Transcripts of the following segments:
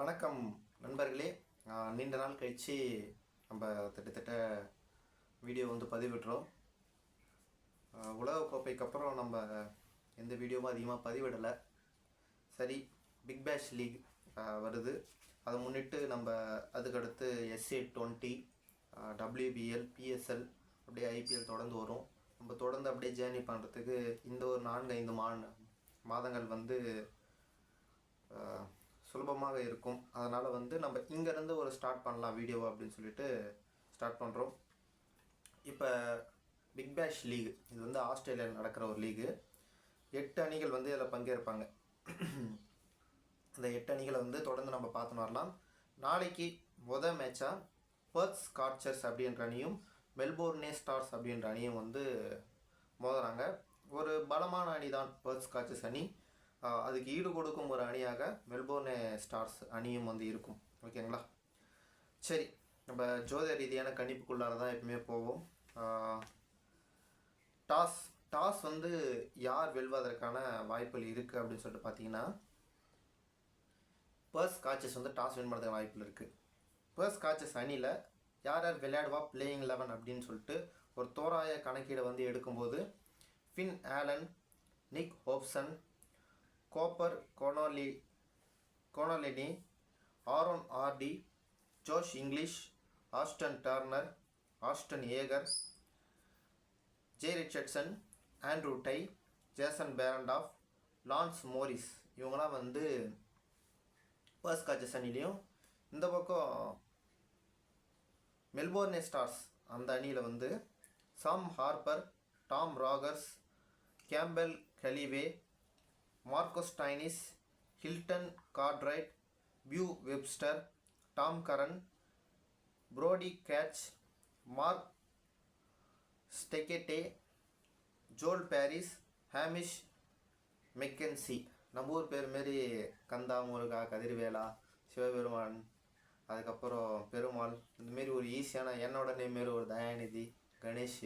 வணக்கம் நண்பர்களே. நீண்ட நாள் கழித்து நம்ம கிட்டத்தட்ட வீடியோ வந்து பதிவிடுறோம். உலகக்கோப்பைக்கு அப்புறம் நம்ம எந்த வீடியோவும் அதிகமாக பதிவிடலை. சரி பிக் பேஷ் லீக் வருது. அதை முன்னிட்டு நம்ம அதுக்கடுத்து எஸ்ஏ டுவெண்ட்டி டபிள்யூபிஎல் பிஎஸ்எல் அப்படியே ஐபிஎல் தொடர்ந்து வரும். நம்ம தொடர்ந்து அப்படியே ஜேர்னி பண்ணுறதுக்கு இந்த ஒரு நான்கு ஐந்து மா மாதங்கள் வந்து சுலபமாக இருக்கும். அதனால் வந்து நம்ம இங்கேருந்து ஒரு ஸ்டார்ட் பண்ணலாம் வீடியோ அப்படின்னு சொல்லிட்டு ஸ்டார்ட் பண்ணுறோம் இப்போ பிக் பேஷ் லீக் இது வந்து ஆஸ்திரேலியாவில் நடக்கிற ஒரு லீகு எட்டு அணிகள் வந்து இதில் பங்கேற்பாங்க. அந்த எட்டு அணிகளை வந்து தொடர்ந்து நம்ம பார்த்துன்னு வரலாம். நாளைக்கு முத மேட்சாக பர்த் ஸ்காட்சர்ஸ் அப்படின்ற அணியும் மெல்போர்னே ஸ்டார்ஸ் அப்படின்ற அணியும் வந்து மோதுறாங்க. ஒரு பலமான அணி தான் பர்த் ஸ்காட்சர்ஸ் அணி. அதுக்கு ஈடு கொடுக்கும் ஒரு அணியாக மெல்போர்னே ஸ்டார்ஸ் அணியும் வந்து இருக்கும். ஓகேங்களா? சரி நம்ம ஜோதிட ரீதியான கணிப்புக்குள்ளார தான் எப்பவுமே போவோம். டாஸ் டாஸ் வந்து யார் வெல்வதற்கான வாய்ப்புகள் இருக்குது அப்படின்னு சொல்லிட்டு பார்த்தீங்கன்னா பர்ஸ் காச்சஸ் வந்து டாஸ் வின் பண்ணுறதுக்கு வாய்ப்புகள் இருக்குது பர்ஸ் காச்சஸ் அணியில் யார் யார் விளையாடுவா? பிளேயிங் லெவன் அப்படின்னு சொல்லிட்டு ஒரு தோராய கணக்கீடை வந்து எடுக்கும்போது Finn Allen Nick Hobson Cooper Connolly கோனோலினி Aaron Hardie Josh Inglis Ashton Turner Ashton Agar Jhye Richardson Andrew Tye Jason Behrendorff Lance Morris. இவங்களாம் வந்து பர்ஸ் காச்சஸ் அணிலையும் இந்த பக்கம் மெல்போர்னே ஸ்டார்ஸ் அந்த அணியில் வந்து Sam Harper Tom Rogers Campbell Kellaway Marcus Stoinis Hilton Cartwright Beau Webster Tom Curran Brody Couch Mark Steketee Joel Paris Hamish McKenzie. நம்ம ஊர் பேர் மாரி கந்தா முருகா கதிர்வேலா சிவபெருமான் அதுக்கப்புறம் பெருமாள் இந்தமாரி ஒரு ஈஸியான என்னோட நேம் மாரி ஒரு தயாநிதி கணேஷ்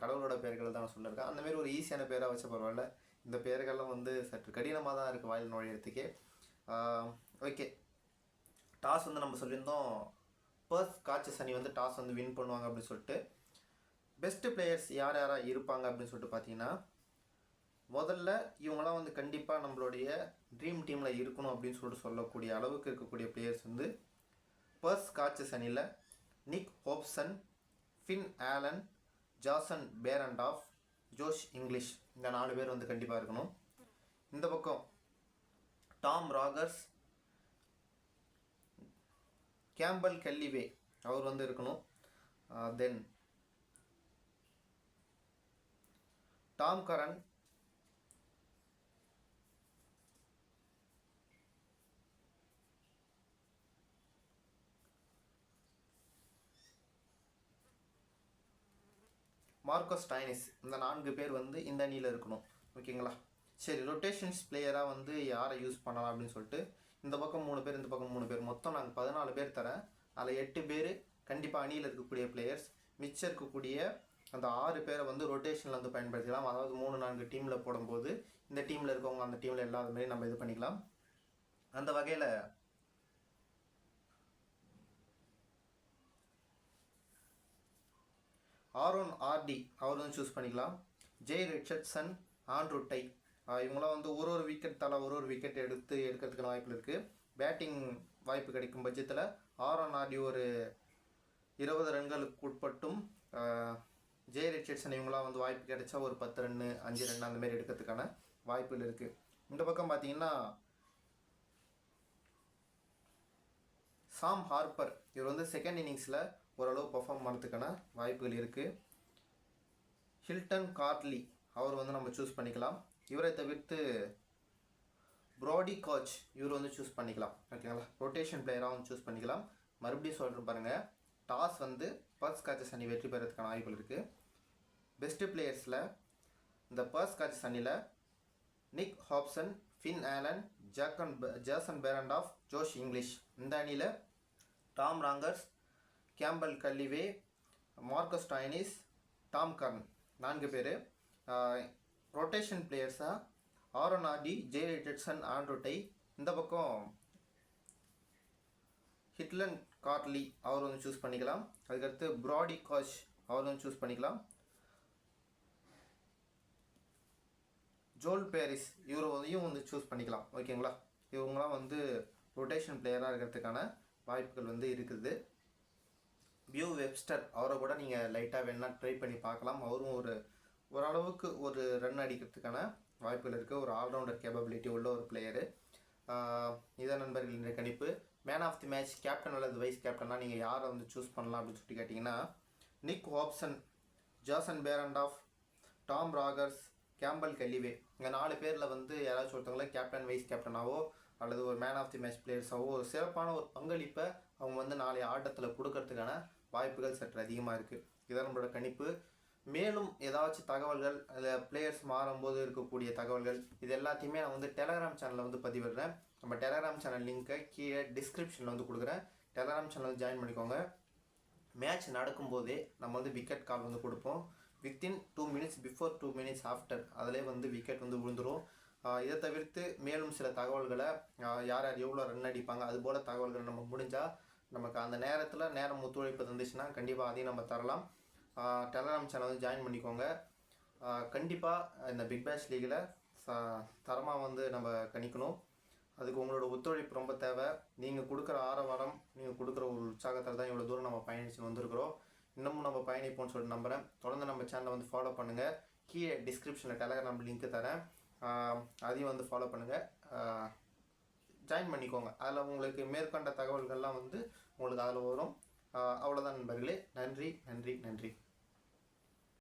கடவுளோட பெயர்கள் தான் நான் சொல்லியிருக்கேன் அந்தமாரி ஒரு ஈஸியான பேராக வச்ச பரவாயில்ல. இந்த பெயர்கள்லாம் வந்து சற்று கடினமாக தான் இருக்குது வாயில் நுழையிறதுக்கே. ஓகே டாஸ் வந்து நம்ம சொல்லியிருந்தோம். பர்ஸ் காச்சஸ் அணி வந்து டாஸ் வந்து வின் பண்ணுவாங்க அப்படின்னு சொல்லிட்டு. பெஸ்ட்டு பிளேயர்ஸ் யார் யாராக இருப்பாங்க அப்படின்னு சொல்லிட்டு பார்த்தீங்கன்னா முதல்ல இவங்களாம் வந்து கண்டிப்பாக நம்மளுடைய ட்ரீம் டீமில் இருக்கணும் அப்படின்னு சொல்லிட்டு சொல்லக்கூடிய அளவுக்கு இருக்கக்கூடிய பிளேயர்ஸ் வந்து பர்ஸ் காச்சஸ் அணியில் Nick Hobson Finn Allen Jason Behrendorff Josh Inglis இந்த நாலு பேர் வந்து கண்டிப்பாக இருக்கணும். இந்த பக்கம் டாம் ராகர்ஸ் கேம்பல் கெல்லிவே அவர் வந்து இருக்கணும். Then Tom Curran Marcus Stoinis இந்த நான்கு பேர் வந்து இந்த அணியில் இருக்கணும். ஓகேங்களா? சரி ரொட்டேஷன்ஸ் பிளேயராக வந்து யாரை யூஸ் பண்ணலாம் அப்படின்னு சொல்லிட்டு இந்த பக்கம் மூணு பேர் இந்த பக்கம் மூணு பேர். மொத்தம் நாங்கள் பதினாலு பேர் தரேன். அதில் எட்டு பேர் கண்டிப்பாக அணியில் இருக்கக்கூடிய பிளேயர்ஸ் மிச்சம் இருக்கக்கூடிய அந்த ஆறு பேரை வந்து ரொட்டேஷனில் வந்து பயன்படுத்திக்கலாம். அதாவது மூணு நான்கு டீமில் போடும்போது இந்த டீமில் இருக்கவங்க அந்த டீமில் இல்லாத மாதிரி நம்ம இது பண்ணிக்கலாம். அந்த வகையில் ஆரோன் ஆர்டி அவர் வந்து சூஸ் பண்ணிக்கலாம். Jhye Richardson Andrew Tye. இவங்களாம் வந்து ஒரு ஒரு விக்கெட் தலா ஒரு ஒரு விக்கெட் எடுத்து எடுக்கிறதுக்கான வாய்ப்பு இருக்குது பேட்டிங் வாய்ப்பு கிடைக்கும் பட்சத்தில் ஆரோன் ஆர்டி ஒரு இருபது ரன்களுக்கு உட்பட்டும் ஜெய் ஜே ரிச்சர்ட்சன் இவங்களாம் வந்து வாய்ப்பு கிடைச்சா ஒரு பத்து ரன்னு அஞ்சு ரன் அந்தமாரி எடுக்கிறதுக்கான வாய்ப்புகள் இருக்குது இந்த பக்கம் பார்த்தீங்கன்னா சாம் ஹார்பர். இவர் வந்து செகண்ட் இன்னிங்ஸில் ஓரளவு பெர்ஃபார்ம் பண்ணுறதுக்கான வாய்ப்புகள் இருக்குது ஹில்டன் கார்ட்லி அவர் வந்து நம்ம சூஸ் பண்ணிக்கலாம். இவரை தவிர்த்து ப்ராடி கோச் இவர் வந்து சூஸ் பண்ணிக்கலாம். ஓகேங்களா ரொட்டேஷன் பிளேயராக வந்து சூஸ் பண்ணிக்கலாம். மறுபடியும் சொல்கிறேன் பாருங்கள் டாஸ் வந்து பர்ஸ் காச்சஸ் அணி வெற்றி பெறதுக்கான வாய்ப்புகள் இருக்குது பெஸ்ட்டு பிளேயர்ஸில் இந்த பர்ஸ் காச்சஸ் அணியில் நிக் ஹாப்சன் ஃபின் ஆலன் ஜாக்கன் ஜேசன் பேரண்டாஃப் ஜோஷ் இங்கிலீஷ் இந்த அணியில் Tom Rogers Campbell Kellaway Marcus Stoinis Tom Curran நான்கு பேர். Rotation பிளேயர்ஸாக Aaron Hardie Jhye Richardson Andrew Tye இந்த பக்கம் ஹிட்லன் கார்ட்லி அவர் வந்து சூஸ் பண்ணிக்கலாம். அதுக்கடுத்து ப்ராடி காஷ் அவர் வந்து சூஸ் பண்ணிக்கலாம். ஜோல் பேரிஸ் இவரையும் வந்து சூஸ் பண்ணிக்கலாம். ஓகேங்களா இவங்களாம் வந்து ரொட்டேஷன் பிளேயராக இருக்கிறதுக்கான வாய்ப்புகள் வந்து இருக்குது. பியூ வெப்ஸ்டர் அவரை கூட நீங்கள் லைட்டாக வேணால் ட்ரை பண்ணி பார்க்கலாம். அவரும் ஒரு ஓரளவுக்கு ஒரு ரன் அடிக்கிறதுக்கான வாய்ப்புகள் இருக்குது ஒரு ஆல்ரவுண்டர் கேப்பபிலிட்டி உள்ள ஒரு பிளேயரு இதான் நண்பர்கள் கணிப்பு. Man of the match captain அல்லது வைஸ் கேப்டனாக நீங்கள் யாரை வந்து சூஸ் பண்ணலாம் அப்படின்னு சொல்லி கேட்டிங்கன்னா Nick Hobson Jason Behrendorff Tom Rogers Campbell Kellaway. இந்த நாலு பேரில் வந்து யாராச்சும் ஒருத்தவங்கள கேப்டன் வைஸ் கேப்டனாவோ அல்லது ஒரு மேன் ஆஃப் தி மேட்ச் பிளேயர்ஸாவோ ஒரு சிறப்பான ஒரு பங்களிப்பை அவங்க வந்து நாளைய ஆட்டத்தில் கொடுக்கறதுக்கான வாய்ப்புகள் சற்று அதிகமாக இருக்குது இதான் நம்மளோட கணிப்பு. மேலும் ஏதாச்சும் தகவல்கள் அதில் பிளேயர்ஸ் மாறும்போது இருக்கக்கூடிய தகவல்கள் இது எல்லாத்தையுமே நான் வந்து டெலகிராம் சேனலில் வந்து பதிவிடுறேன். நம்ம டெலகிராம் சேனல் லிங்க்கை கீழே டிஸ்கிரிப்ஷனில் வந்து கொடுக்குறேன். டெலகிராம் சேனல் ஜாயின் பண்ணிக்கோங்க. மேட்ச் நடக்கும்போதே நம்ம வந்து விக்கெட் கால் வந்து கொடுப்போம். Within two minutes before two minutes after அதிலே வந்து விக்கெட் வந்து விழுந்துடும் இதை தவிர்த்து மேலும் சில தகவல்களை யார் யார் எவ்வளோ ரன் அடிப்பாங்க அது போல் தகவல்கள் நம்ம முடிஞ்சால் நமக்கு அந்த நேரத்தில் நேரம் ஒத்துழைப்பு இருந்துச்சுன்னா கண்டிப்பாக அதையும் நம்ம தரலாம். டெலகிராம் சேனல் வந்து ஜாயின் பண்ணிக்கோங்க. கண்டிப்பாக இந்த பிக் பேஷ் லீகில் தரமாக வந்து நம்ம கணிக்கணும். அதுக்கு உங்களோட ஒத்துழைப்பு ரொம்ப தேவை. நீங்கள் கொடுக்குற ஆரவாரம் நீங்கள் கொடுக்குற ஒரு உற்சாகத்தில் தான் இவ்வளோ தூரம் நம்ம பயணிச்சு வந்திருக்கிறோம். இன்னமும் நம்ம பயணிப்போம்னு சொல்லிட்டு நம்புகிறேன் தொடர்ந்து நம்ம சேனலை வந்து ஃபாலோ பண்ணுங்கள் கீழே டிஸ்கிரிப்ஷனில் டெலகிராம் லிங்க் தரேன். அதையும் வந்து ஃபாலோ பண்ணுங்கள் ஜாயின் பண்ணிக்கோங்க. அதில் உங்களுக்கு மேற்கொண்ட தகவல்கள்லாம் வந்து உங்களுக்கு அதில் வரும். அவ்வளோதான் நண்பர்களே. நன்றி நன்றி நன்றி.